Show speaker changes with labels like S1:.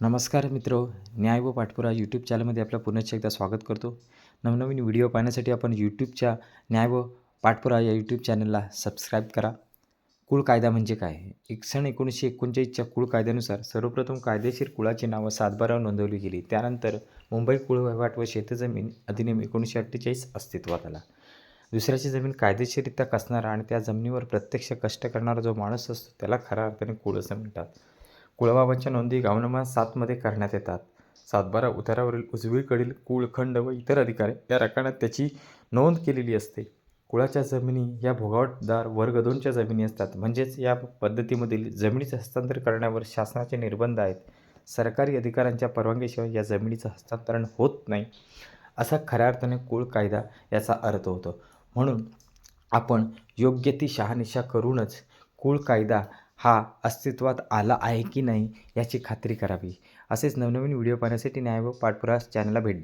S1: नमस्कार मित्र न्याय व पाठपुरा यूट्यूब चॅनलमध्ये आपलं पुनश्च एकदा स्वागत करतो. नवनवीन व्हिडिओ पाहण्यासाठी आपण यूट्यूबच्या न्याय व पाठपुरा या यूट्यूब चॅनलला सबस्क्राईब करा. कुळ कायदा म्हणजे काय? एक सन एकोणीसशे एकोणचाळीसच्या कुळ कायद्यानुसार सर्वप्रथम कायदेशीर कुळाची नावं सातबारावर नोंदवली गेली. त्यानंतर मुंबई कुळ वहिवाट व शेतजमीन अधिनियम एकोणीसशे अठ्ठेचाळीस अस्तित्वात आला. दुसऱ्याची जमीन कायदेशीररित्या कसणारा आणि त्या जमिनीवर प्रत्यक्ष कष्ट करणारा जो माणूस असतो त्याला खऱ्या अर्थाने कुळ असं म्हणतात. कुळबाबांच्या नोंदी गावनामा सातमध्ये करण्यात येतात. सातबारा उतारावरील उजवीकडील कुळखंड व इतर अधिकारी या रकाण्यात त्याची नोंद केलेली असते. कुळाच्या जमिनी या भोगावटदार वर्ग दोनच्या जमिनी असतात. म्हणजेच या पद्धतीमधील जमिनीचे हस्तांतर करण्यावर शासनाचे निर्बंध आहेत. सरकारी अधिकाऱ्यांच्या परवानगीशिवाय या जमिनीचं हस्तांतरण होत नाही असा खऱ्या अर्थाने कुळ कायदा याचा अर्थ होतो. म्हणून आपण योग्य ती शहानिशा करूनच कुळ कायदा हा अस्तित्वात आला आहे की नाही याची खात्री करावी. असेच नवनवीन व्हिडिओ पाहण्यासाठी न्याय व पाठपुरा चॅनलला भेट